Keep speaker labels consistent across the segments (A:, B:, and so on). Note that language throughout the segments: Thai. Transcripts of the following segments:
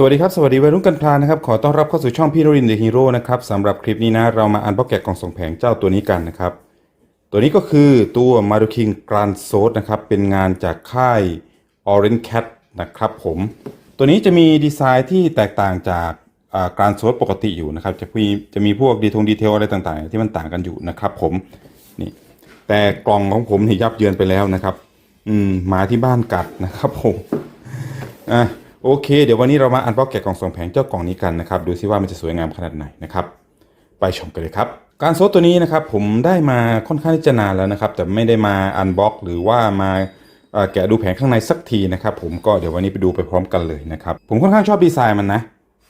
A: สวัสดีครับ สวัสดีวัยรุ่นกันพลานะครับ ขอต้อนรับเข้าสู่ช่องพี่นรินเดอะฮีโร่นะครับสำหรับคลิปนี้นะ เรามาอันบ็อกแกะกล่องส่งแผงเจ้าตัวนี้กันนะครับ ตัวนี้ก็คือตัวมาดูคิงกรานโซดนะครับ เป็นงานจากค่าย Orange Cat นะครับผม ตัวนี้จะมีดีไซน์ที่แตกต่างจากกรานโซดปกติอยู่นะครับ จะมีจะมีพวกดีทงดีเทลอะไรต่างๆ ที่มันต่างกันอยู่นะครับผมนี่แต่กล่องของผมนี่ยับเยินไปแล้วนะครับ อืมหมาที่บ้านกัดนะครับผมอะ โอเค เดี๋ยววันนี้เรามาอันบ็อกแกะกล่องส่งแผงเจ้ากล่องนี้กันนะครับดูซิว่ามันจะสวยงามขนาดไหนนะครับไปชมกันเลยครับการโซดตัวนี้นะครับผมได้มาค่อนข้างที่จะนานแล้วนะครับ แต่ไม่ได้มาอันบ็อกหรือว่ามาแกะดูแผงข้างในสักทีนะครับผมก็เดี๋ยววันนี้ไปดูไปพร้อมกันเลยนะครับผมค่อนข้างชอบดีไซน์มันนะ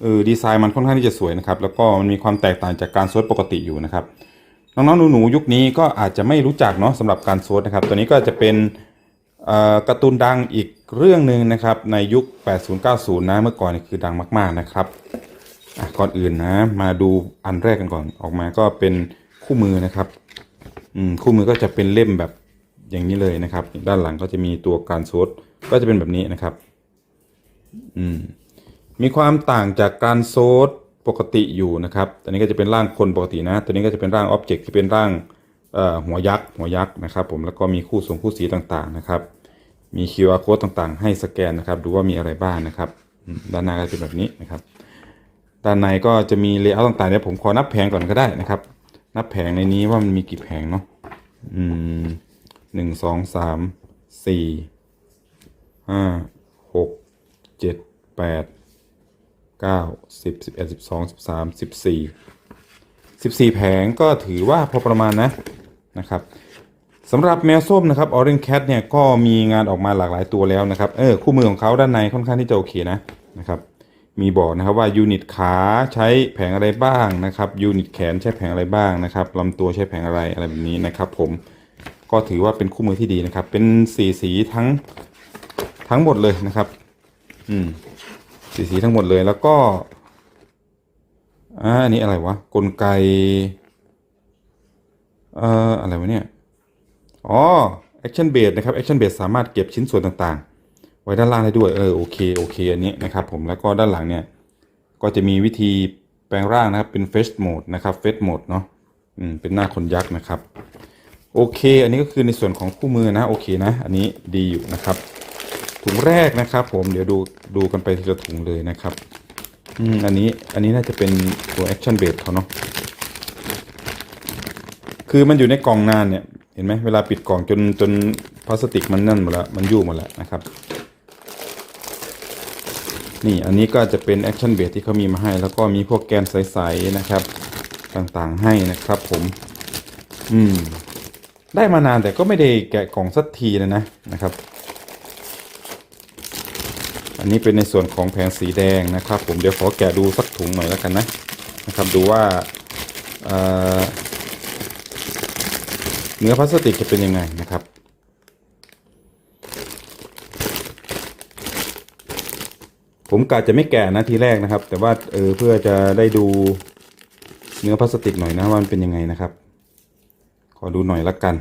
A: เออดีไซน์มันค่อนข้างที่จะสวยนะครับแล้วก็มันมีความแตกต่างจากการโซดปกติอยู่นะครับน้องๆหนูๆยุคนี้ก็อาจจะไม่รู้จักเนาะสำหรับการโซดนะครับตัวนี้ก็จะเป็น การ์ตูนดังอีกเรื่องหนึ่งนะครับในยุค 80-90 นะเมื่อก่อนนี่คือดังมากๆนะครับก่อนอื่นนะมาดูอันแรกกันก่อนออกมาก็เป็นคู่มือนะครับอืมคู่มือก็จะเป็นเล่มแบบอย่างนี้เลยนะครับ ด้านหลังก็จะมีตัวการโซดก็จะเป็นแบบนี้นะครับอืมมีความต่างจากการโซดปกติอยู่นะครับอันนี้ก็จะเป็นร่างคนปกตินะตัวนี้ก็จะเป็นร่างอ็อบเจกต์ที่เป็นร่างหัวยักษ์หัวยักษ์นะครับ ผมแล้วก็มีคู่สงคู่สีต่างๆนะครับ มี QR code ต่างๆ ให้สแกนนะครับ ดูว่ามีอะไรบ้างนะครับ ด้านหน้าก็จะเป็นแบบนี้นะครับ ด้านในก็จะมีเลเยอร์ต่างๆเดี๋ยวผมขอนับแผงก่อนก็ได้นะครับ นับแผงในนี้ว่ามันมีกี่แผงเนาะอืมหนึ่งสองสามสี่ห้าหกเจ็ดแปดเก้าสิบสิบเอ็ดสิบสองสิบสามสิบสี่14แผงก็ถือว่าพอประมาณนะนะครับ สำหรับแมวส้มนะครับ Orange Cat เนี่ยก็มีงานออกมาหลากหลายตัวแล้วนะครับ เออคู่มือของเขาด้านในค่อนข้างที่จะโอเคนะนะครับมีบอกนะครับว่ายูนิตขาใช้แผงอะไรบ้างนะครับยูนิตแขนใช้แผงอะไรบ้างนะครับลำตัวใช้แผงอะไรอะไรแบบนี้นะครับผมก็ถือว่าเป็นคู่มือที่ดีนะครับ เป็นสีสีทั้งทั้งหมดเลยนะครับ อืมสีสีทั้งหมดเลยแล้วก็อ่าอันนี้อะไรวะกลไกเอ่ออะไรวะเนี่ย อ๋อ action base นะครับ action base สามารถเก็บชิ้นส่วนต่างๆ ไว้ด้านล่างได้ด้วย เออ โอเค โอเค อันนี้นะครับผม แล้วก็ด้านหลังเนี่ย ก็จะมีวิธีแปลงร่างนะครับ เป็น face mode นะครับ face mode เนาะอืม เป็นหน้าคนยักษ์นะครับ โอเค อันนี้ก็คือในส่วนของคู่มือนะ โอเคนะ อันนี้ดีอยู่นะครับ ถุงแรกนะครับ ผม เดี๋ยวดู ดูกันไปทีละถุงเลยนะครับ อืม อันนี้ อันนี้น่าจะเป็นตัว action base เขาเนาะ คือมันอยู่ในกล่องนานเนี่ย ห็นไหมเวลาปิดกล่องจนจนพลาสติกมันนั่นหมดแล้วมันยุ่หมดแล้วนะครับ นี่อันนี้ก็จะเป็น action base ที่เขามีมาให้ แล้วก็มีพวกแกนใสๆนะครับ ต่างๆให้นะครับผม อืม ได้มานานแต่ก็ไม่ได้แกะกล่องสักทีนะนะนะครับ อันนี้เป็นในส่วนของแผงสีแดงนะครับ ผมเดี๋ยวขอแกะดูสักถุงหน่อยแล้วกันนะนะครับ ดูว่าเอ่อ เนื้อพลาสติกจะเป็นยังไงนะครับ ผมกะจะไม่แกะนะทีแรกนะครับ แต่ว่าเออเพื่อจะได้ดูเนื้อพลาสติกหน่อยนะว่ามันเป็นยังไงนะครับ ขอดูหน่อยละกัน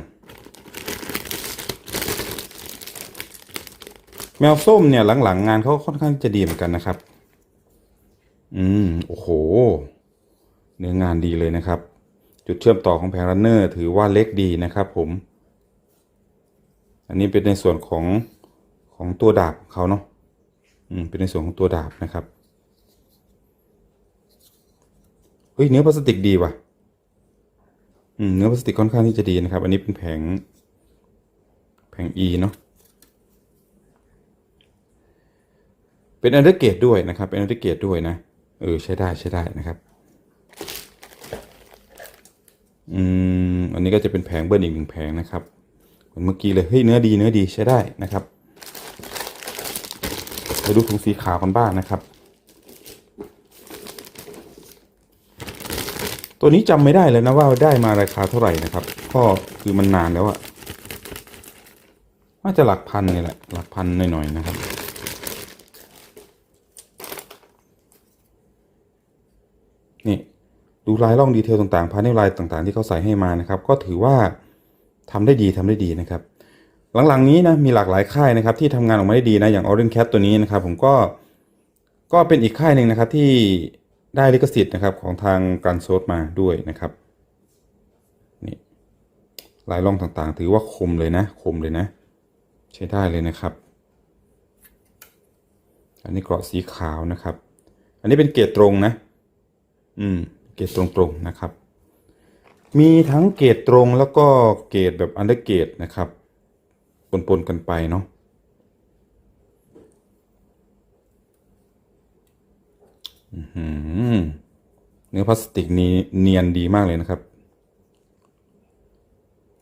A: แมวส้มเนี่ยหลังๆงานเขาค่อนข้างจะดีเหมือนกันนะครับ อืม โอ้โห เนื้องานดีเลยนะครับ จุดเชื่อมต่อของแผงรันเนอร์ถือว่าเล็กดีนะครับผม อันนี้เป็นในส่วนของของตัวดาบของเขาเนาะ อืม เป็นในส่วนของตัวดาบนะครับ เฮ้ย เนื้อพลาสติกดีว่ะ อืม เนื้อพลาสติกค่อนข้างที่จะดีนะครับ อันนี้เป็นแผง แผง E เนาะ เป็นอันเดอร์เกตด้วยนะครับ เป็นอันเดอร์เกตด้วยนะ เออ ใช้ได้ใช้ได้นะครับ อืมอันนี้ก็จะเป็นแผงเบิ้ลอีกหนึ่งแผงนะครับเหมือนเมื่อกี้เลยเฮ้ยเนื้อดีเนื้อดีใช้ได้นะครับไปดูถุงสีขาวกันบ้างนะครับ ตัวนี้จำไม่ได้เลยนะว่าได้มาราคาเท่าไหร่นะครับ ก็คือมันนานแล้วอะน่าจะหลักพันนี่แหละ หลักพันหน่อยๆนะครับ นี่ ดูลายล่องดีเทลต่างๆพาร์ทลายต่างๆ ที่เขาใส่ให้มานะครับ ก็ถือว่าทำได้ดีทำได้ดีนะครับ หลังๆนี้นะมีหลากหลายค่ายนะครับ ที่ทำงานออกมาได้ดีนะอย่าง Orange Cat ตัวนี้นะครับ ผมก็ก็เป็นอีกค่ายหนึ่งนะครับที่ได้ลิขสิทธิ์นะครับของทางการโซดมาด้วยนะครับนี่ลายล่องต่างๆ ถือว่าคมเลยนะ คมเลยนะ ใช้ได้เลยนะครับ อันนี้เกราะสีขาวนะครับ อันนี้เป็นเกรดตรงนะ อืม เกรดตรงๆนะครับ มีทั้งเกรดตรงแล้วก็เกรดแบบอันเดอร์เกรดนะครับปนๆกันไปเนาะเนื้อพลาสติกนี้เนียนดีมากเลยนะครับ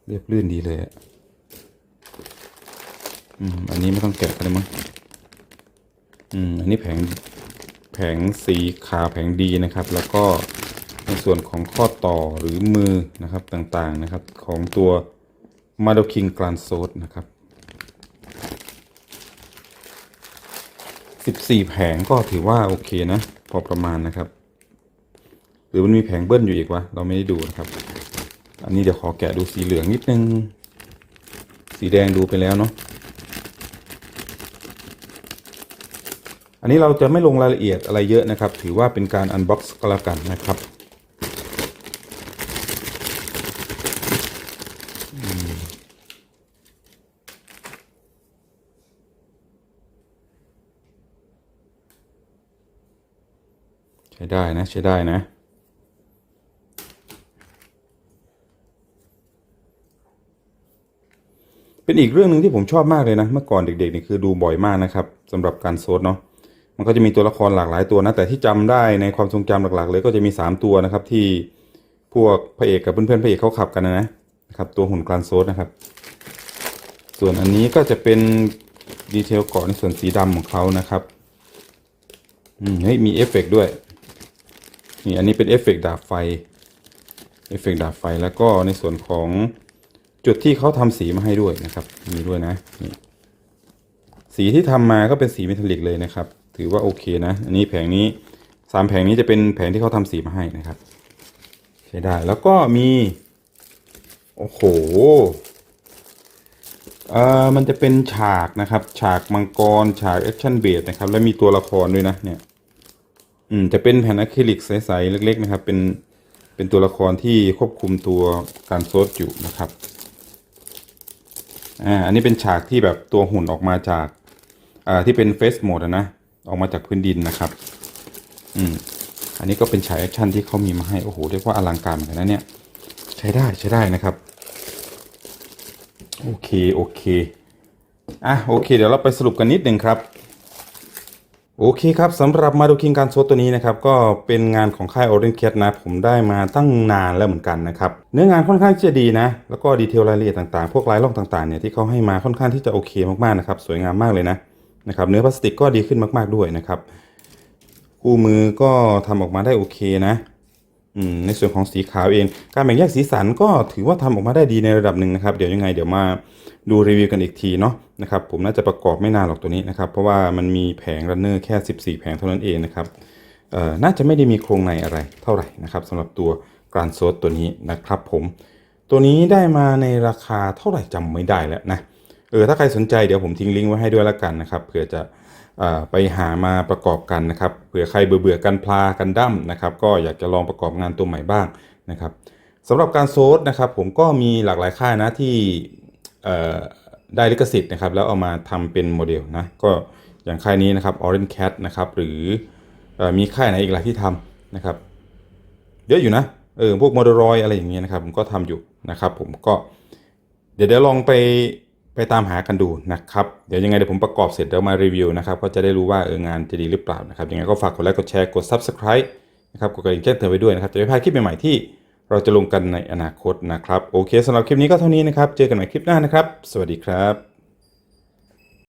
A: เรียบลื่นดีเลยอะอืมอันนี้ไม่ต้องแกะกันเลยมั้งอืมอันนี้แผงแผงสีขาวแผงดีนะครับ แล้วก็ ในส่วนของข้อต่อหรือมือนะครับต่างๆนะครับของตัว m a d o King Grand s o d นะครับ14 แผงก็ถือว่าโอเคนะ พอประมาณนะครับ หรือมันมีแผงเบิ้ลอยู่อีกวะเราไม่ได้ดูนะครับ อันนี้เดี๋ยวขอแกะดูสีเหลืองนิดนึง สีแดงดูไปแล้วเนาะอันนี้เราจะไม่ลงรายละเอียดอะไรเยอะนะครับ ถือว่าเป็นการอันบ็อกซ์ก็แล้วกันนะครับ ใช้ได้นะ ใช้ได้นะ เป็นอีกเรื่องหนึ่งที่ผมชอบมากเลยนะ เมื่อก่อนเด็กๆนี่คือดูบ่อยมากนะครับสำหรับการโซดเนาะมันก็จะมีตัวละครหลากหลายตัวนะ แต่ที่จำได้ในความทรงจำหลักๆ เลยก็จะมี 3 ตัวนะครับ ที่พวกพระเอกกับเพื่อนๆพระเอกเขาขับกันนะนะครับตัวหุ่นกลานโซดนะครับ ส่วนอันนี้ก็จะเป็นดีเทลเกาะในส่วนสีดำของเขานะครับอืมเฮ้ยมีเอฟเฟกด้วย นี่อันนี้เป็นเอฟเฟกต์ดาบไฟเอฟเฟกต์ดาบไฟแล้วก็ในส่วนของจุดที่เขาทำสีมาให้ด้วยนะครับ มีด้วยนะนี่สีที่ทำมาก็เป็นสีเมทัลลิกเลยนะครับ ถือว่าโอเคนะ อันนี้แผงนี้สามแผงนี้จะเป็นแผงที่เขาทำสีมาให้นะครับ ใช้ได้แล้วก็มี โอ้โหเอ่อมันจะเป็นฉากนะครับ ฉากมังกร ฉากแอคชั่นเบสนะครับ แล้วมีตัวละครด้วยนะเนี่ย อืมจะเป็นแผ่นอะคริลิกใสๆเล็ก ๆ นะครับ เป็นเป็นตัวละครที่ควบคุมตัวการโซดอยู่นะครับอ่าอันนี้เป็นฉากที่แบบตัวหุ่นออกมาจากอ่าที่เป็นเฟสโหมดนะออกมาจากพื้นดินนะครับ อืมอันนี้ก็เป็นฉากแอคชั่นที่เขามีมาให้โอ้โหเรียกว่าอลังการเหมือนกันนะเนี่ย ใช้ได้ใช้ได้นะครับ โอเคโอเคอะโอเค เดี๋ยวเราไปสรุปกันนิดหนึ่งครับ โอเคครับสำหรับมาดูคิงการโซตัวนี้นะครับก็เป็นงานของค่ายออรินเคสนะ ผมได้มาตั้งนานแล้วเหมือนกันนะครับเนื้องานค่อนข้างจะดีนะ แล้วก็ดีเทลรายละเอียดต่างๆ พวกลายล่องต่างๆเนี่ยที่เขาให้มาค่อนข้างที่จะโอเคมากๆนะครับสวยงามมากเลยนะนะครับเนื้อพลาสติกก็ดีขึ้นมากๆด้วยนะครับคู่มือก็ทำออกมาได้โอเคนะ ในส่วนของสีขาวเอง การแบ่งแยกสีสันก็ถือว่าทำออกมาได้ดีในระดับหนึ่งนะครับ เดี๋ยวยังไงเดี๋ยวมาดูรีวิวกันอีกทีเนาะนะครับผมน่าจะประกอบไม่นานหรอกตัวนี้นะครับ เพราะว่ามันมีแผงรันเนอร์แค่ 14 แผงเท่านั้นเองนะครับน่าจะไม่ได้มีโครงในอะไรเท่าไหร่นะครับสำหรับตัวกรานโซดตัวนี้นะครับผม ตัวนี้ได้มาในราคาเท่าไหร่จำไม่ได้แล้วนะเออถ้าใครสนใจเดี๋ยวผมทิ้งลิงก์ไว้ให้ด้วยละกันนะครับเผื่อจะ ไปหามาประกอบกันนะครับเผื่อใครเบื่อเบื่อๆกันพลากันดั้มนะครับ ก็อยากจะลองประกอบงานตัวใหม่บ้างนะครับสำหรับการโซดนะครับ ผมก็มีหลากหลายค่ายนะที่ได้ลิขสิทธิ์นะครับ แล้วเอามาทำเป็นโมเดลนะก็อย่างค่ายนี้นะครับ Orange Cat นะครับหรืออมีค่ายไหนอีกหลายที่ทำนะครับเยอะอยู่นะเออพวกโมเดลรอยอะไรอย่างเงี้ยนะครับ ผมก็ทำอยู่นะครับ ผมก็เดี๋ยวเดี๋ยวลองไป ไปตามหากันดูนะครับ เดี๋ยวยังไงเดี๋ยวผมประกอบเสร็จเดี๋ยวมารีวิวนะครับก็จะได้รู้ว่าเอองานจะดีหรือเปล่านะครับยังไงก็ฝากกดไลค์กดแชร์กด Subscribe นะครับกดกระดิ่งแจ้งเตือนไปด้วยนะครับจะได้พลาดคลิปใหม่ๆที่เราจะลงกันในอนาคตนะครับ โอเคสำหรับคลิปนี้ก็เท่านี้นะครับ เจอกันใหม่คลิปหน้านะครับ สวัสดีครับ